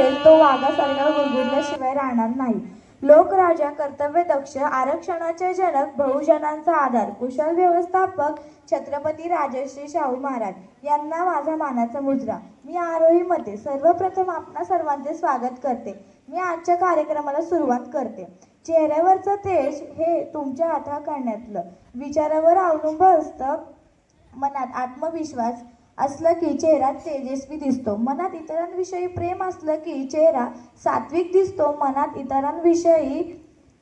प्राशन तो वाघासारखा गुरगुरल्याशिवाय राहणार नाही. लोकराजा कर्तव्य दक्ष आरक्षणाचे जनक बहुजनांचा आधार कुशल व्यवस्थापक छत्रपती राजश्री शाहू महाराज यांना माझा मानाचा मुजरा मी आरोही मते सर्वप्रथम आपणा सर्वांचे स्वागत करते. मी आजच्या कार्यक्रमाला सुरुवात करते. चेहऱ्यावरचं तेज हे तुमच्या हाता करण्यातलं विचारावर अवलंबून असतं मनात आत्मविश्वास असलं की चेहरा तेजस्वी दिसतो. मनात इतरांविषयी प्रेम असलं की चेहरा सात्विक दिसतो. मनात इतरांविषयी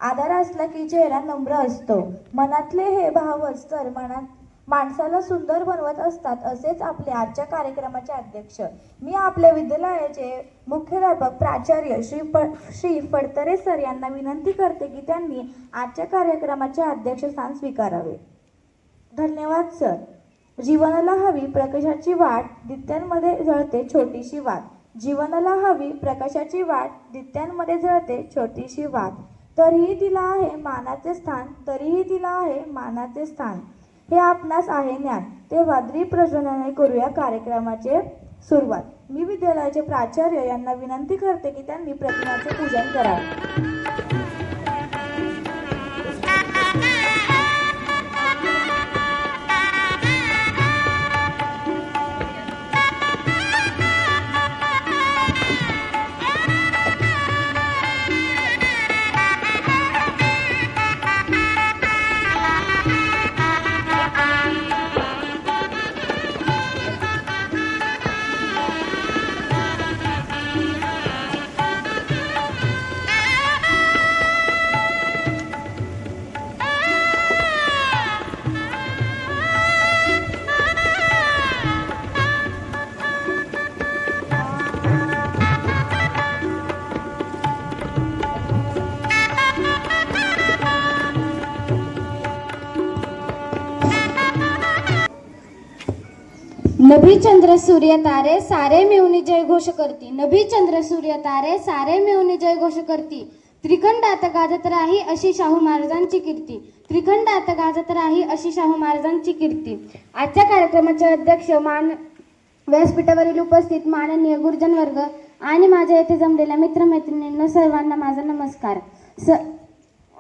आदर असला की चेहरा नम्र असतो. मनातले हे भावच तर मनात माणसाला सुंदर बनवत असतात असेच आपले आजच्या कार्यक्रमाचे अध्यक्ष. मी आपल्या विद्यालयाचे मुख्याध्यापक प्राचार्य श्री प श्री फडतरे सर यांना विनंती करते की त्यांनी आजच्या कार्यक्रमाचे अध्यक्षस्थान स्वीकारावे. धन्यवाद सर. जीवनाला हवी प्रकाशाची वाट दित्यांमध्ये जळते छोटीशी वाट. जीवनाला हवी प्रकाशाची वाट दित्यांमध्ये जळते छोटीशी वाट. तरीही तिला आहे मानाचे स्थान तरीही तिला आहे मानाचे स्थान. हे आपणास आहे ज्ञान. तेव्हा द्विप्रज्वलने करूया कार्यक्रमाचे सुरुवात. मी विद्यालयाचे प्राचार्य यांना विनंती करते की त्यांनी प्रतिमाचे पूजन करावे. नभी चंद्र सूर्य तारे सारे मिळून जय घोष करती. नभी चंद्र सूर्य तारे सारे मिळून जय घोष करती. त्रिखंडात गाजत राही अशी शाहू महाराजांची कीर्ती. त्रिखंडात गाजत राही अशी शाहू महाराजांची कीर्ती. आजच्या कार्यक्रमाचे अध्यक्ष मान व्यासपीठावरील उपस्थित माननीय गुरुजन वर्ग आणि माझ्या येथे जमलेल्या मित्रमैत्रिणींना सर्वांना माझा नमस्कार. स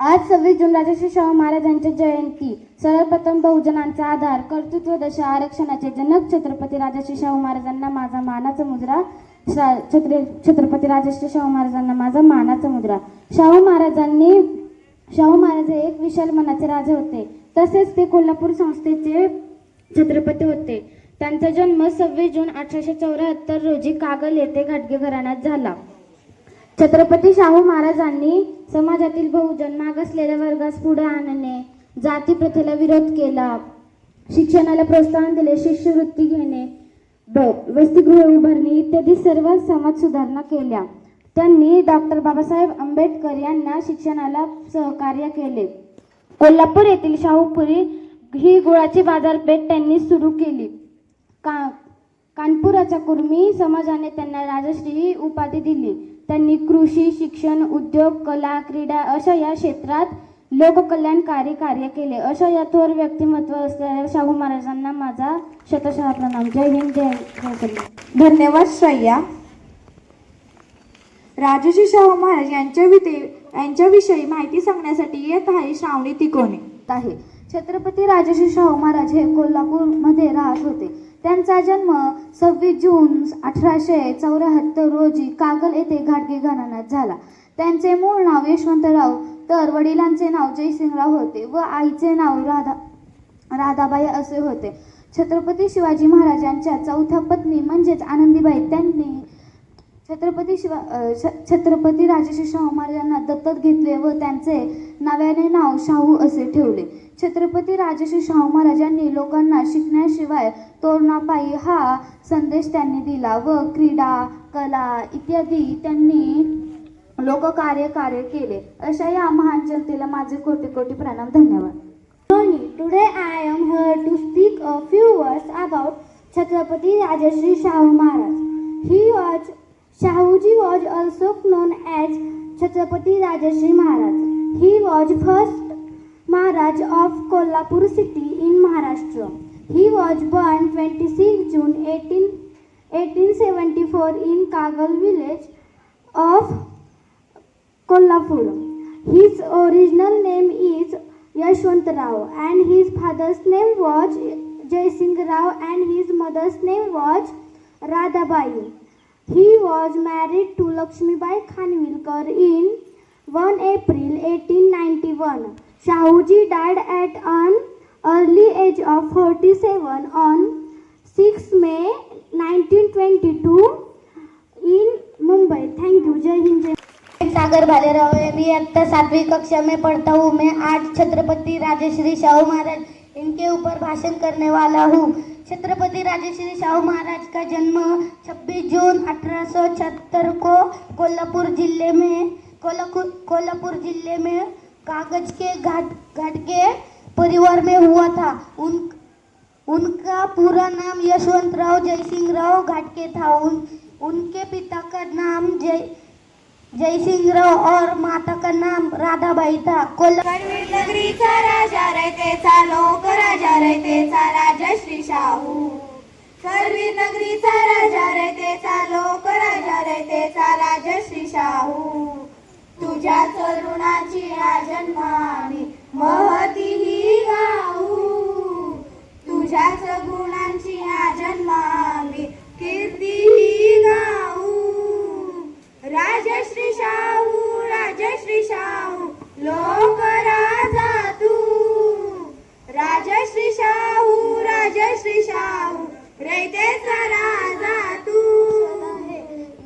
आज सव्वीस जून राजश्री शाहू महाराजांची जयंती. सर्वप्रथम बहुजनांचा आधार कर्तृत्व दशा आरक्षणाचे जनक छत्रपती राजश्री शाहू महाराजांना माझा मानाचा मुद्रा. शा- छत्र छत्रपती राजश्री शाहू महाराजांना माझा मानाचा मुद्रा. शाहू महाराजांनी शाहू महाराज हे एक विशाल मनाचे राजे होते. तसेच ते कोल्हापूर संस्थेचे छत्रपती होते. त्यांचा जन्म सव्वीस जून अठराशे चौऱ्याहत्तर रोजी कागल येथे घाटगे घराण्यात झाला. छत्रपती शाहू महाराजांनी समाजातील बहुजन मागासलेल्या वर्गास पुढे आणणे जाती प्रथेला विरोध केला शिक्षणाला प्रोत्साहन दिले शिष्यवृत्ती घेणे ब- वसतिगृह उभारणी इत्यादी सर्व समाज सुधारणा केल्या. त्यांनी डॉक्टर बाबासाहेब आंबेडकर यांना शिक्षणाला सहकार्य केले. कोल्हापूर येथील शाहूपुरी ही गुळाची बाजारपेठ त्यांनी सुरू केली. का कानपुराच्या कुर्मी समाजाने त्यांना राजश्री ही उपाधी दिली. त्यांनी कृषी शिक्षण उद्योग कला क्रीडा अशा या क्षेत्रात लोककल्याणकारी कार्य केले. अशा या थोर व्यक्तिमत्व असलेल्या शाहू महाराजांना माझा शतशः प्रणाम. जय हिंद जय जय धन्यवाद श्रेया राजश्री शाहू महाराज यांच्या यांच्याविषयी माहिती सांगण्यासाठी येत आहे श्रावणी तिकोणे. आहे. छत्रपती राजश्री शाहू महाराज हे कोल्हापूरमध्ये राहत होते. त्यांचा जन्म सव्वीस जून अठराशे चौऱ्याहत्तर रोजी कागल येथे घाटगे घराण्यात झाला. त्यांचे मूळ नाव यशवंतराव तर वडिलांचे नाव जयसिंगराव होते व आईचे नाव राधा राधाबाई असे होते. छत्रपती शिवाजी महाराजांच्या चौथ्या पत्नी म्हणजेच आनंदीबाई त्यांनी छत्रपती शिवा छ- छत्रपती राजश्री शाहू महाराजांना दत्तक घेतले व त्यांचे नव्याने नाव शाहू असे ठेवले. छत्रपती राजश्री शाहू महाराज यांनी लोकांना शिकण्याशिवाय तोरणापाई हा संदेश त्यांनी दिला व क्रीडा कला इत्यादी त्यांनी लोक कार्य कार्य केले. अशा या महान जनतेला माझे कोटी कोटी प्रणाम. धन्यवाद. Sony today I am here to speak a few words about Chhatrapati Rajarshi Shahu Maharaj. He was Shahuji was also known as Chhatrapati Rajarshi Maharaj. He was first Maharaj of Kolhapur city in Maharashtra. He was born 26 June 18, 1874 in Kagal village of Kolhapur. His original name is Yashwant Rao and his father's name was Jai Singh Rao and his mother's name was Radhabai. He was married to Lakshmibai Khanvilkar in 1 April 1891. Shahuji died at an early age of 47 on 6 May 1922 in Mumbai. Thank you. Jai Hind. Jai Sagar Bhalerao है मैं आता सातवीं कक्षा में पढ़ता हूँ मैं आज छत्रपति राजश्री शाहू महाराज इनके ऊपर भाषण करने वाला हूँ छत्रपति राजश्री शाहू महाराज का जन्म 26 जून अठारह को कोल्हापुर ज़िले में कोल्हापुर ज़िले में कागज के घाट घाट के परिवार में हुआ था। उन उनका पूरा नाम यशवंतराव जयसिंहराव घाटके था। उन उनके पिता का नाम जय जयसिंहराव और माता का नाम राधाबाई था। कोल्हा नगरीचा राजा रयतेचा लोक राजा रयतेचा राजा श्री शाहू। करवीर नगरीचा राजा रयतेचा लोक राजा रयतेचा राजा श्री शाहू। तुझ्या तरुणाची आजन्मानी महती ही गाऊ. तुझ्याच गुणांची आजन्मामी कीर्ती ही गाऊ. राजश्री शाहू राजश्री शाहू लोक राजा तू राजश्री शाहू राजश्री शाहू रयतेचा राजा तू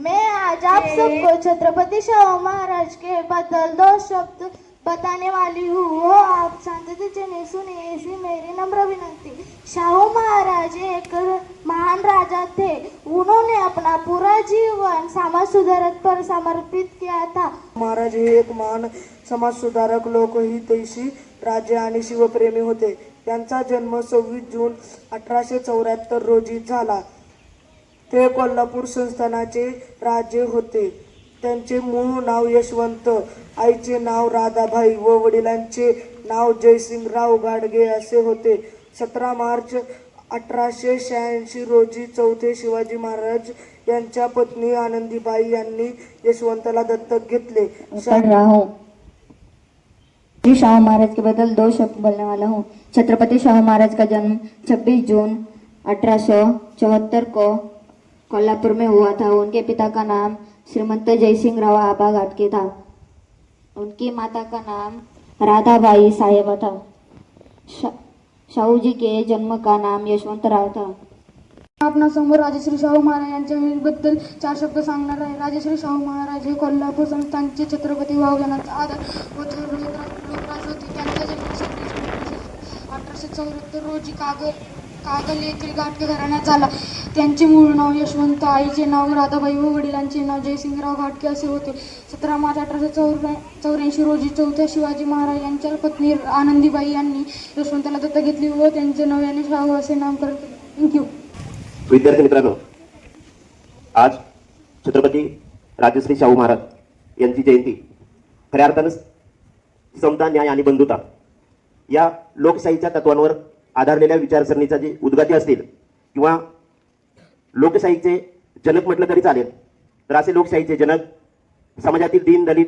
मैं आज आप सबको छत्रपति शाहू महाराज के बदल दो शब्द। बताने वाली हूँ वो आप शांति चने सुनिए ऐसी मेरी नम्र विनंती। शाहू महाराज एक महान राजा थे। उन्होंने अपना पूरा जीवन समाज सुधारक पर समर्पित किया था। महाराज हे एक महान समाज सुधारक लोकहितैषी राजे आणि शिवप्रेमी होते। त्यांचा जन्म सव्वीस जून अठराशे चौऱ्याहत्तर रोजी झाला। ते कोल्हापूर संस्थानाचे राजे होते. त्यांचे मूळ नाव यशवंत आईचे नाव राधाबाई व वडिलांचे नाव जयसिंगराव गाडगे असे होते. सतरा मार्च अठराशे शहाऐंशी रोजी चौथे शिवाजी महाराज यांच्या पत्नी आनंदीबाई यांनी यशवंतला दत्तक घेतले. श्री हो. शाहू महाराज के बदल दो शब्द बोलने वाला हूँ. छत्रपति शाहू महाराज का जन्म 26 जून अठारह को कोल्हापुर में हुआ था। उनके पिता का नाम श्रीमंत जयसिंग राव आबा घाटके था उनकी माता का नाम राधाबाई साहेबा था. शा, शाहू जी के जन्म का नाम यशवंतराव था. आपणासमोर राजश्री शाहू महाराज यांच्याबद्दल चार शब्द सांगणार आहे. राजश्री शाहू महाराज हे कोल्हापूर संस्थानचे छत्रपती वाहुजनांचा आदर व थोर लोकराज होते त्यांचा जन्म अठराशे चौऱ्याहत्तर रोजी कागद कागल येथील घाटके घराण्यात झाला. त्यांचे मूळ नाव यशवंत आईचे नाव राधाबाई व वडिलांचे नाव जयसिंगराव घाटके असे होते. सतरा मार्च अठराशे चौऱ्या चौऱ्याऐंशी रोजी चौथ्या शिवाजी महाराज यांच्या पत्नी आनंदीबाई यांनी यशवंताला दत्तक घेतली व त्यांचे नव्याने शाहू असे नामकरण केले. थँक्यू. विद्यार्थी मित्रांनो आज छत्रपती राजश्री शाहू महाराज यांची जयंती. खऱ्या अर्थानं समता न्याय आणि बंधुता या लोकशाहीच्या तत्वांवर आधारलेल्या विचारसरणीचा जे उद्गाती असतील किंवा लोकशाहीचे जनक म्हटलं तरी चालेल. तर असे लोकशाहीचे जनक समाजातील दीन दलित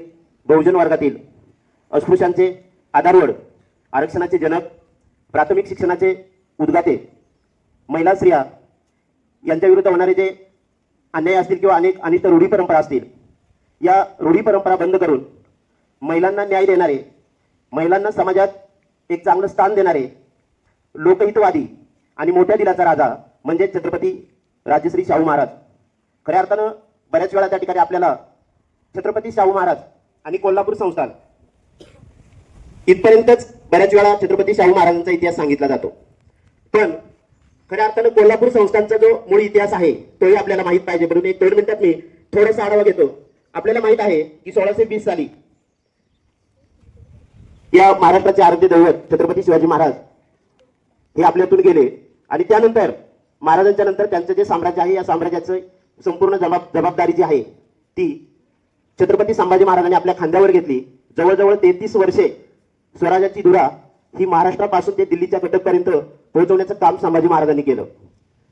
बहुजन वर्गातील अस्पृश्यांचे आधारवड आरक्षणाचे जनक प्राथमिक शिक्षणाचे उद्गाते महिला स्त्रिया यांच्या विरुद्ध होणारे जे अन्याय असतील किंवा अनेक अनिष्ट रूढी परंपरा असतील या रूढी परंपरा बंद करून महिलांना न्याय देणारे महिलांना समाजात एक चांगलं स्थान देणारे लोकहितवादी आणि मोठ्या दिलाचा राजा म्हणजे छत्रपती राजश्री शाहू महाराज. खऱ्या अर्थानं बऱ्याच वेळा त्या ठिकाणी आपल्याला छत्रपती शाहू महाराज आणि कोल्हापूर संस्थान इथपर्यंतच बऱ्याच वेळा छत्रपती शाहू महाराजांचा इतिहास सांगितला जातो. पण खऱ्या अर्थानं कोल्हापूर संस्थानचा जो मूळ इतिहास आहे तोही आपल्याला माहीत पाहिजे. म्हणून एक दोन मिनिटात मी थोडासा आढावा घेतो. आपल्याला माहीत आहे की सोळाशे वीस साली या महाराष्ट्राचे आरोग्य दैवत छत्रपती शिवाजी महाराज हे आपल्यातून गेले. आणि त्यानंतर महाराजांच्या नंतर त्यांचं जे साम्राज्य आहे या साम्राज्याचं संपूर्ण जबाब जबाबदारी जी आहे ती छत्रपती संभाजी महाराजांनी आपल्या खांद्यावर घेतली. जवळजवळ तेहतीस वर्षे स्वराज्याची धुरा ही महाराष्ट्रापासून ते दिल्लीच्या कटकपर्यंत पोहोचवण्याचं काम संभाजी महाराजांनी केलं.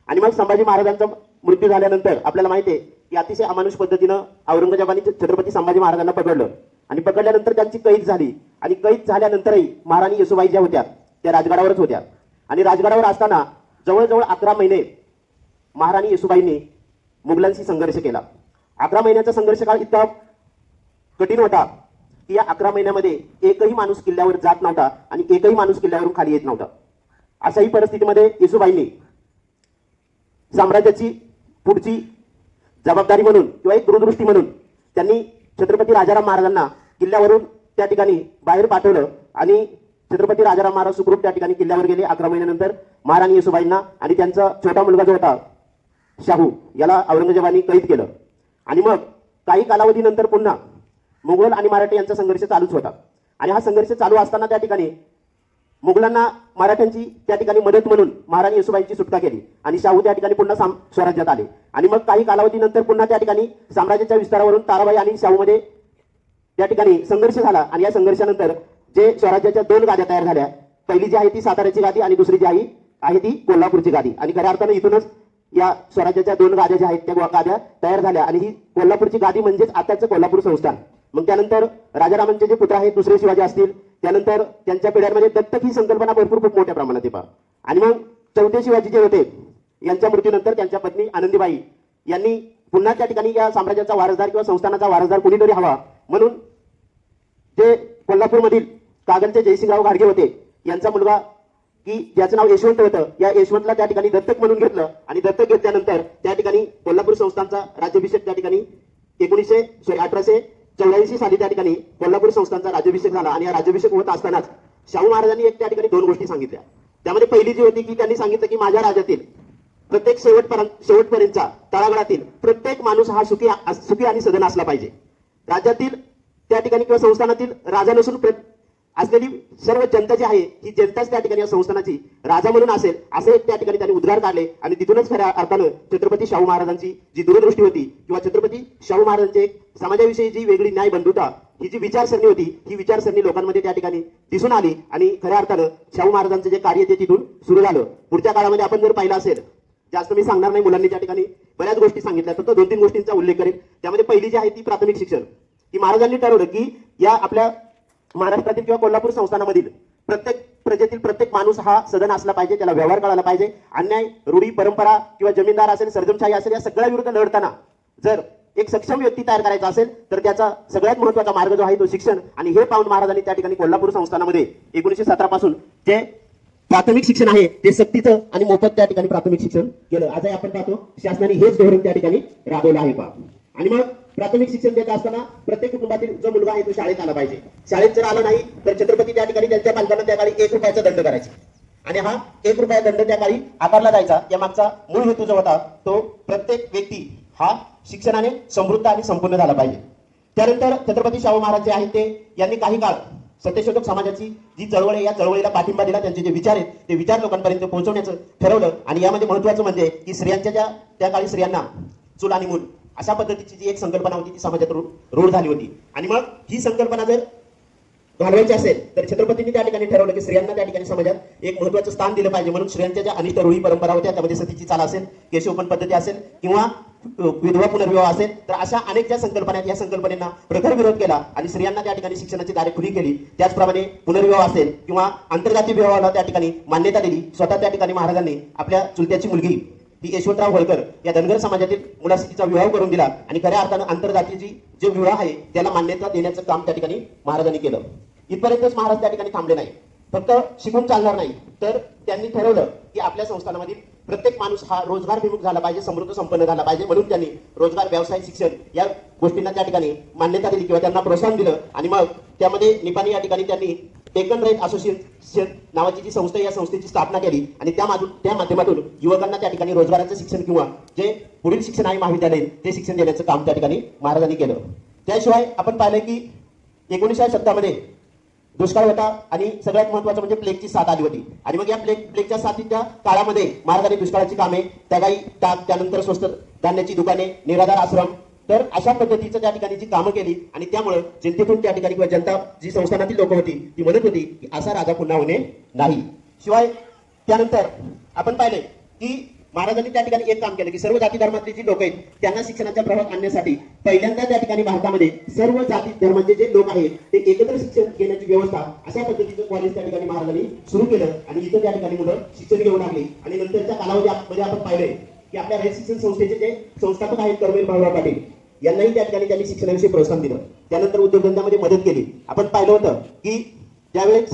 आणि मग संभाजी महाराजांचा मृत्यू झाल्यानंतर आपल्याला माहिती आहे की अतिशय अमानुष पद्धतीनं औरंगजेबाने छत्रपती संभाजी महाराजांना पकडलं. आणि पकडल्यानंतर त्यांची कैद झाली. आणि कैद झाल्यानंतरही महाराणी येसुबाई ज्या होत्या त्या राजगडावरच होत्या. आणि राजगडावर असताना जवळजवळ अकरा महिने महाराणी येसुबाईंनी मुघलांशी संघर्ष केला. अकरा महिन्याचा संघर्ष काळ इतका कठीण होता की या अकरा महिन्यामध्ये एकही माणूस किल्ल्यावर जात नव्हता आणि एकही माणूस किल्ल्यावरून खाली येत नव्हता. अशाही परिस्थितीमध्ये येसुबाईंनी साम्राज्याची पुढची जबाबदारी म्हणून किंवा एक दूरदृष्टी म्हणून त्यांनी छत्रपती राजाराम महाराजांना किल्ल्यावरून त्या ठिकाणी बाहेर पाठवलं आणि छत्रपती राजाराम महाराज सुखरूप त्या ठिकाणी किल्ल्यावर गेले. अकरा महिन्यानंतर महाराणी येसुबाईंना आणि त्यांचा छोटा मुलगा जो होता शाहू याला औरंगजेबाने कैद केलं. आणि मग काही कालावधीनंतर पुन्हा मुघल आणि मराठी यांचा संघर्ष चालूच होता. आणि हा संघर्ष चालू असताना त्या ठिकाणी मुघलांना मराठ्यांची त्या ठिकाणी मदत म्हणून महाराणी येसुबाईंची सुटका केली आणि शाहू त्या ठिकाणी पुन्हा साम स्वराज्यात आले. आणि मग काही कालावधीनंतर पुन्हा त्या ठिकाणी साम्राज्याच्या विस्तारावरून ताराबाई आणि शाहूमध्ये त्या ठिकाणी संघर्ष झाला. आणि या संघर्षानंतर जे स्वराज्याच्या दोन गाद्या तयार झाल्या. पहिली जी आहे ती साताऱ्याची गादी आणि दुसरी जी आहे आहे ती कोल्हापूरची गादी. आणि खऱ्या अर्थानं इथूनच या स्वराज्याच्या दोन गाद्या ज्या आहेत त्या गाद्या तयार झाल्या. आणि ही कोल्हापूरची गादी म्हणजेच आताचं कोल्हापूर संस्थान. मग त्यानंतर राजारामांचे जे पुत्र आहेत दुसरे शिवाजी असतील त्यानंतर त्यांच्या पिढ्यांमध्ये दत्तक ही संकल्पना भरपूर खूप मोठ्या प्रमाणात आहे पहा आणि मग चौथे शिवाजी जे होते यांच्या मृत्यूनंतर त्यांच्या पत्नी आनंदीबाई यांनी पुन्हा त्या ठिकाणी या साम्राज्याचा वारसदार किंवा संस्थानाचा वारसदार कुणीतरी हवा. म्हणून जे कोल्हापूरमधील कागलचे जयसिंगराव घाडगे होते. यांचा मुलगा की ज्याचं नाव यशवंत होतं या यशवंतला त्या ठिकाणी दत्तक म्हणून घेतलं आणि दत्तक घेतल्यानंतर त्या ठिकाणी कोल्हापूर संस्थानचा राज्याभिषेक त्या ठिकाणी एकोणीसशे सॉरी अठराशे चौऱ्याऐंशी साली त्या ठिकाणी कोल्हापूर संस्थांचा राज्याभिषेक झाला आणि या राज्याभिषेक होत असतानाच शाहू महाराजांनी एक त्या ठिकाणी दोन गोष्टी सांगितल्या. त्यामध्ये पहिली जी होती की त्यांनी सांगितलं की माझ्या राज्यातील प्रत्येक शेवटपर्यंत शेवटपर्यंतचा तळागळातील प्रत्येक माणूस हा सुखी सुखी आणि सदन असला पाहिजे. राज्यातील त्या ठिकाणी किंवा संस्थानातील राजा नसून असलेली सर्व जनता जी आहे ही जनताच त्या ठिकाणी या संस्थानाची राजा म्हणून असेल असे एक त्या ठिकाणी त्यांनी उद्गार काढले आणि तिथूनच खऱ्या अर्थानं छत्रपती शाहू महाराजांची जी दूरदृष्टी होती किंवा छत्रपती शाहू महाराजांचे समाजाविषयी जी वेगळी न्याय बंधुता ही जी विचारसरणी होती ही विचारसरणी लोकांमध्ये त्या ठिकाणी दिसून आली आणि खऱ्या अर्थानं शाहू महाराजांचं जे कार्य ते तिथून सुरू झालं. पुढच्या काळामध्ये आपण जर पाहिलं असेल जास्त मी सांगणार नाही मुलांनी त्या ठिकाणी बऱ्याच गोष्टी सांगितल्या फक्त दोन तीन गोष्टींचा उल्लेख करेल त्यामध्ये पहिली जी आहे ती प्राथमिक शिक्षण. की महाराजांनी ठरवलं की या आपल्या महाराष्ट्रातील किंवा कोल्हापूर संस्थानामधील प्रत्येक प्रजेतील प्रत्येक माणूस हा सदन असला पाहिजे त्याला व्यवहार कळाला पाहिजे. अन्याय रूढी परंपरा किंवा जमीनदार असेल सर्जमशाही असेल या सगळ्या विरुद्ध लढताना जर एक सक्षम व्यक्ती तयार करायचा असेल तर त्याचा सगळ्यात महत्त्वाचा मार्ग जो आहे तो शिक्षण. आणि हे पाहून महाराजांनी त्या ठिकाणी कोल्हापूर संस्थानामध्ये एकोणीशे सतरा पासून जे प्राथमिक शिक्षण आहे ते सक्तीचं आणि मोफत त्या ठिकाणी प्राथमिक शिक्षण केलं. आजही आपण पाहतो शासनाने हेच धोरण त्या ठिकाणी राबवलं आहे पा आणि मग प्राथमिक शिक्षण देत असताना प्रत्येक कुटुंबातील जो मुलगा आहे तो शाळेत आला पाहिजे. शाळेत जर आला नाही तर छत्रपती त्या ठिकाणी त्यांच्या पालकांना त्या काळी एक रुपयाचा दंड करायचे. आणि हा एक रुपया दंड त्या काळी आकारला जायचा. या मागचा मूळ हेतू जो होता तो प्रत्येक व्यक्ती हा शिक्षणाने समृद्ध आणि संपूर्ण झाला पाहिजे. त्यानंतर छत्रपती शाहू महाराज जे आहेत ते यांनी काही काळ सत्यशोधक समाजाची जी चळवळ आहे या चळवळीला पाठिंबा दिला. त्यांचे जे विचार आहेत ते विचार लोकांपर्यंत पोहोचवण्याचं ठरवलं. आणि यामध्ये महत्वाचं म्हणजे की स्त्रियांच्या ज्या त्या काळी स्त्रियांना चूल आणि मूल अशा पद्धतीची जी एक संकल्पना होती ती समाजात रूढ झाली होती. आणि मग ही संकल्पना जर घालवायची असेल तर छत्रपतींनी त्या ठिकाणी ठरवलं की स्त्रियांना त्या ठिकाणी समाजात एक महत्वाचं स्थान दिलं पाहिजे. म्हणून स्त्रियांच्या ज्या अनिष्ट रूढी परंपरा होत्या त्यामध्ये सतीची चाल असेल केशवपण पद्धती असेल किंवा विधवा पुनर्विवाह असेल तर अशा अनेक ज्या संकल्पना आहेत या संकल्पनेना प्रखर विरोध केला आणि स्त्रियांना त्या ठिकाणी शिक्षणाची दारे खुली केली. त्याचप्रमाणे पुनर्विवाह असेल किंवा आंतरजातीय विवाहाला त्या ठिकाणी मान्यता दिली. स्वतः त्या ठिकाणी महाराजांनी आपल्या चुलत्याची मुलगी ती यशवंतराव होळकर या धनगर समाजातील मुलासिकीचा विवाह करून दिला आणि खऱ्या अर्थानं आंतरजातीची जे विवाह आहे त्याला मान्यता देण्याचं काम त्या ठिकाणी महाराजांनी केलं. इथपर्यंतच महाराज त्या ठिकाणी थांबले नाही फक्त शिकून चालणार नाही तर त्यांनी ठरवलं की आपल्या संस्थानामधील प्रत्येक माणूस हा रोजगारभिमुख झाला पाहिजे समृद्ध संपन्न झाला पाहिजे म्हणून त्यांनी रोजगार व्यवसाय शिक्षण या गोष्टींना त्या ठिकाणी मान्यता दिली किंवा त्यांना प्रोत्साहन दिलं आणि मग त्यामध्ये निपाणी या ठिकाणी त्यांनी टेकन राईट असोसिएशन नावाची जी संस्था या संस्थेची स्थापना केली आणि त्या त्या माध्यमातून युवकांना त्या ठिकाणी रोजगाराचं शिक्षण किंवा जे पुढील शिक्षण आहे महाविद्यालयीन ते शिक्षण देण्याचं काम त्या ठिकाणी महाराजांनी केलं. त्याशिवाय आपण पाहिलं की एकोणीसशे शतकामध्ये दुष्काळ होता आणि सगळ्यात महत्वाचं म्हणजे प्लेगची साथ आली होती. आणि मग या प्लेग प्लेगच्या साथीच्या काळामध्ये महाराजांनी दुष्काळाची कामे त्यागाई ताक त्यानंतर स्वस्त धान्याची दुकाने निराधार आश्रम तर अशा पद्धतीचं त्या ठिकाणी जी कामं केली आणि त्यामुळे जनतेतून त्या ठिकाणी किंवा जनता जी संस्थानातील लोक होती ती म्हणत होती की असा राजा पुन्हा होणे नाही. शिवाय त्यानंतर आपण पाहिले की महाराजांनी त्या ठिकाणी एक काम केलं की सर्व जाती धर्मातली जी लोक आहेत त्यांना शिक्षणाच्या प्रभावात आणण्यासाठी पहिल्यांदा त्या ठिकाणी भारतामध्ये सर्व जाती धर्माचे जे लोक आहेत ते एकत्र शिक्षण घेण्याची व्यवस्था अशा पद्धतीचं कॉलेज त्या ठिकाणी महाराजांनी सुरू केलं आणि इथं त्या ठिकाणी मुलं शिक्षण घेऊ लागली. आणि नंतरच्या कालावधीमध्ये आपण पाहिले की आपल्या रयत शिक्षण संस्थेचे जे संस्थापक आहेत कर्मवीर भाऊराव पाटील यांनाही त्या ठिकाणी त्यांनी शिक्षणाविषयी प्रोत्साहन दिलं. त्यानंतर उद्योगधंद्यामध्ये मदत केली. आपण पाहिलं होतं की ज्यावेळेस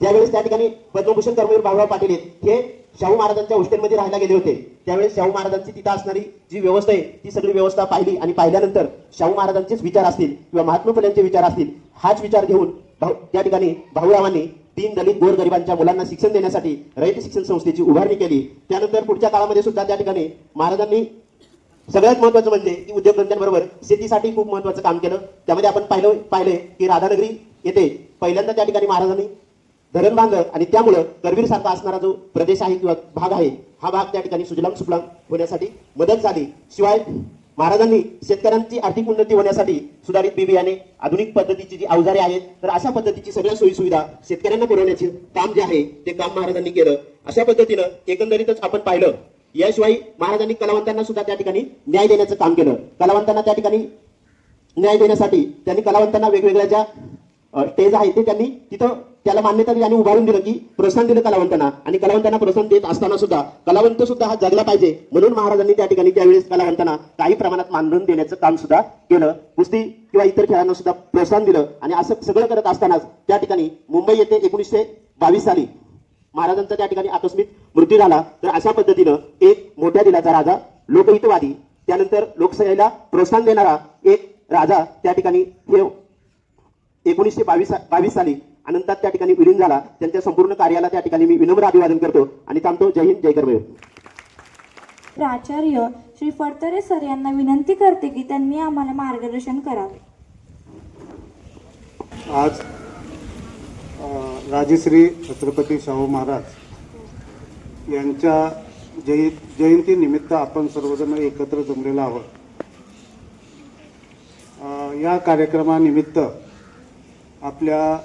ज्यावेळेस त्या ठिकाणी पद्मभूषण कर्मवीर भाऊराव पाटील आहेत हे शाहू महाराजांच्या हॉस्टेलमध्ये राहायला गेले होते. त्यावेळेस शाहू महाराजांची तिथं असणारी जी व्यवस्था आहे ती सगळी व्यवस्था पाहिली आणि पाहिल्यानंतर शाहू महाराजांचेच विचार असतील किंवा महात्मा फुल्यांचे विचार असतील हाच विचार घेऊन भाऊ त्या ठिकाणी भाऊरावांनी तीन दलित गोरगरिबांच्या मुलांना शिक्षण देण्यासाठी रयत शिक्षण संस्थेची उभारणी केली. त्यानंतर पुढच्या काळामध्ये सुद्धा त्या ठिकाणी महाराजांनी सगळ्यात महत्वाचं म्हणजे की उद्योगधंद्यांबरोबर शेतीसाठी खूप महत्वाचं काम केलं. त्यामध्ये आपण पाहिलं पाहिले की राधानगरी येथे पहिल्यांदा त्या ठिकाणी महाराजांनी धरण बांधलं आणि त्यामुळं करवीर सारखा असणारा जो प्रदेश आहे किंवा भाग आहे हा भाग त्या ठिकाणी सुजलाम सुफलाम होण्यासाठी मदत झाली. शिवाय महाराजांनी शेतकऱ्यांची आर्थिक उन्नती होण्यासाठी सुधारित बी बियाणे आधुनिक पद्धतीची जी अवजारे आहेत तर अशा पद्धतीची सगळ्या सोयी सुविधा शेतकऱ्यांना पुरवण्याचे काम जे आहे ते काम महाराजांनी केलं. अशा पद्धतीनं एकंदरीतच आपण पाहिलं याशिवाय महाराजांनी कलावंतांना सुद्धा त्या ठिकाणी न्याय देण्याचं काम केलं. कलावंतांना त्या ठिकाणी न्याय देण्यासाठी त्यांनी कलावंतांना वेगवेगळ्या ज्या स्टेज आहे ते त्यांनी तिथं त्याला मान्यता दिली आणि उभारून दिलं की प्रोत्साहन दिलं कलावंतांना. आणि कलावंतांना प्रोत्साहन देत असताना सुद्धा कलावंत सुद्धा हा जगला पाहिजे. म्हणून महाराजांनी त्या ठिकाणी त्यावेळेस कलावंतांना काही प्रमाणात मानधन देण्याचं काम सुद्धा केलं. कुस्ती किंवा इतर खेळांना सुद्धा प्रोत्साहन दिलं. आणि असं सगळं करत असतानाच त्या ठिकाणी मुंबई येथे एकोणीसशे बावीस साली महाराजांचा त्या ठिकाणी आकस्मिक मृत्यू झाला. तर अशा पद्धतीनं एक मोठ्या दिलाचा राजा लोकहितवादी त्यानंतर लोकशाहीला प्रोत्साहन देणारा एक राजा त्या ठिकाणी हे एकोणीसशे बावीस बावीस साली अनंतात त्या ठिकाणी विलीन झाला. त्यांच्या संपूर्ण कार्याला त्या ठिकाणी मी विनम्र अभिवादन करतो आणि थांबतो. जय हिंद जय कर्मवीर प्राचार्य श्री फडतरे सर यांना विनंती करते की त्यांनी आम्हाला मार्गदर्शन करावे. आज राजश्री छत्रपती शाहू महाराज यांच्या जय जयंतीनिमित्त आपण सर्वजण एकत्र जमलेलो आहोत. या कार्यक्रमानिमित्त आपल्या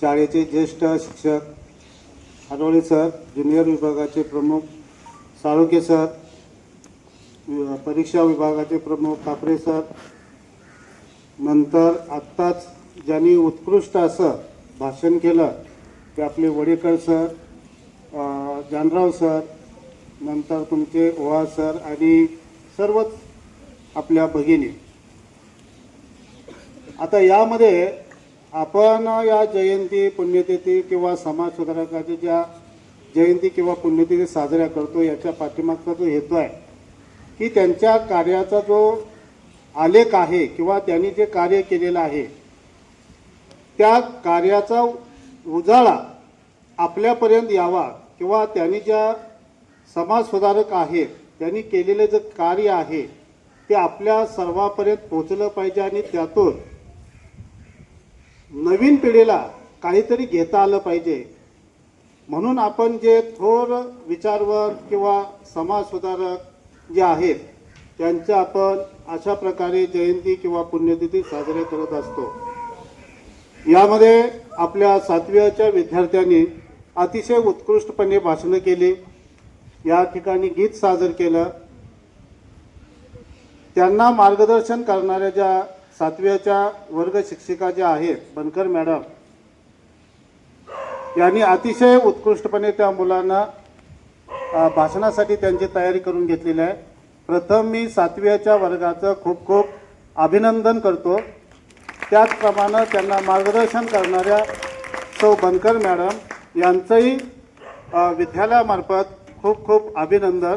शाळेचे ज्येष्ठ शिक्षक हरोळे सर ज्युनियर विभागाचे प्रमुख साळुके सर परीक्षा विभागाचे प्रमुख कापरे सर. नंतर आत्ताच ज्यांनी उत्कृष्ट असं भाषण केलं ते आपले वडेकर सर जानराव सर नंतर तुमचे ओवा सर आणि सर्वच आपल्या भगिनी. आता यामध्ये आपण या जयंती पुण्यतिथी किंवा समाज सुधारकाच्या ज्या जयंती किंवा पुण्यतिथी साजऱ्या करतो याच्या पाठीमागचा जो हेतू आहे की त्यांच्या कार्याचा जो आलेख आहे किंवा त्यांनी जे कार्य केलेलं आहे त्या कार्याचा उजाळा आपल्यापर्यंत यावा किंवा त्यांनी ज्या समाज सुधारक आहेत त्यांनी केलेलं जे कार्य आहे ते आपल्या सर्वापर्यंत पोचलं पाहिजे आणि त्यातून नवीन पिढीला काहीतरी घेता आलं पाहिजे. म्हणून आपण जे थोर विचारवर किंवा समाजसुधारक जे आहेत त्यांच्या आपण अशा प्रकारे जयंती किंवा पुण्यतिथी साजरे करत असतो. यामध्ये आपल्या सातव्याच्या विद्यार्थ्यांनी अतिशय उत्कृष्टपणे भाषणं केली. या ठिकाणी गीत सादर केलं. त्यांना मार्गदर्शन करणाऱ्या ज्या सातव्याच्या वर्ग शिक्षिका ज्या आहेत बनकर मॅडम यांनी अतिशय उत्कृष्टपणे त्या मुलांना भाषणासाठी त्यांची तयारी करून घेतलेली आहे. प्रथम मी सातव्याच्या वर्गाचं खूप खूप अभिनंदन करतो. त्याचप्रमाणे त्यांना मार्गदर्शन करणाऱ्या सौ बनकर मॅडम यांचंही विद्यालयामार्फत खूप खूप अभिनंदन.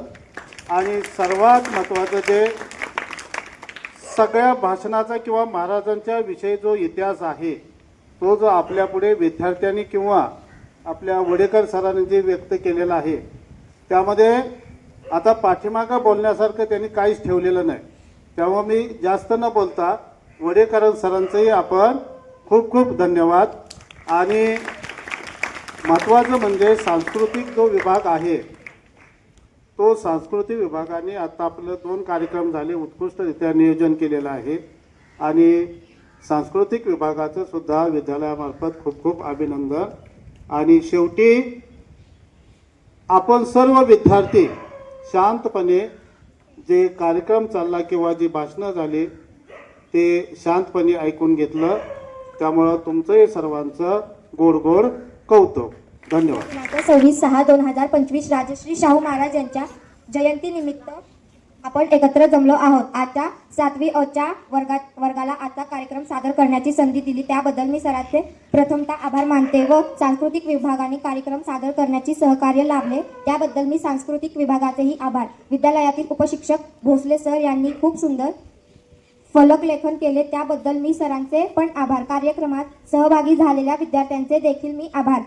आणि सर्वात महत्त्वाचं जे सगळ्या भाषणाचा किंवा महाराजांच्या विषयी जो इतिहास आहे तो जो आपल्यापुढे विद्यार्थ्यांनी किंवा आपल्या वडेकर सरांनी जे व्यक्त केलेला आहे त्यामध्ये आता पाठीमागं बोलण्यासारखं त्यांनी काहीच ठेवलेलं नाही. तेव्हा मी जास्त न बोलता वडेकर सरांचंही आपण खूप खूप धन्यवाद. आणि महत्त्वाचं म्हणजे सांस्कृतिक जो विभाग आहे तो सांस्कृतिक विभागाने आता आपलं दोन कार्यक्रम झाले उत्कृष्टरित्या नियोजन केलेलं आहे. आणि सांस्कृतिक विभागाचं सुद्धा विद्यालयामार्फत खूप खूप अभिनंदन. आणि शेवटी आपण सर्व विद्यार्थी शांतपणे जे कार्यक्रम चालला किंवा जी भाषणं झाली ते शांतपणे ऐकून घेतलं. त्यामुळं तुमचंही सर्वांचं गोड गोड कौतुक. धन्यवाद. दिनांक सव्वीस सहा दोन हजार पंचवीस राजश्री शाहू महाराज यांच्या जयंतीनिमित्त आपण एकत्र जमलो आहोत. आजच्या सातवी अच्या वर्गात वर्गाला आता कार्यक्रम सादर करण्याची संधी दिली. त्याबद्दल मी सरांचे प्रथमतः आभार मानते व सांस्कृतिक विभागाने कार्यक्रम सादर करण्याची सहकार्य लाभले. त्याबद्दल मी सांस्कृतिक विभागाचेही आभार. विद्यालयातील उपशिक्षक भोसले सर यांनी खूप सुंदर फलक लेखन केले. त्याबद्दल मी सरांचे पण आभार. कार्यक्रमात सहभागी झालेल्या विद्यार्थ्यांचे देखील मी आभार.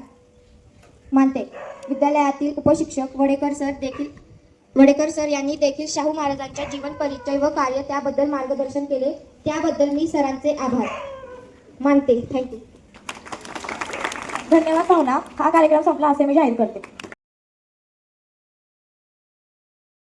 मानते. विद्यालयातील उपशिक्षक वडेकर सर देखील वडेकर सर यांनी देखील शाहू महाराजांच्या जीवन परिचय व कार्य त्याबद्दल मार्गदर्शन केले. त्याबद्दल मी सरांचे आभार. मानते. थँक्यू धन्यवाद पाहुणा. हा कार्यक्रम संपला असे मी जाहीर करते.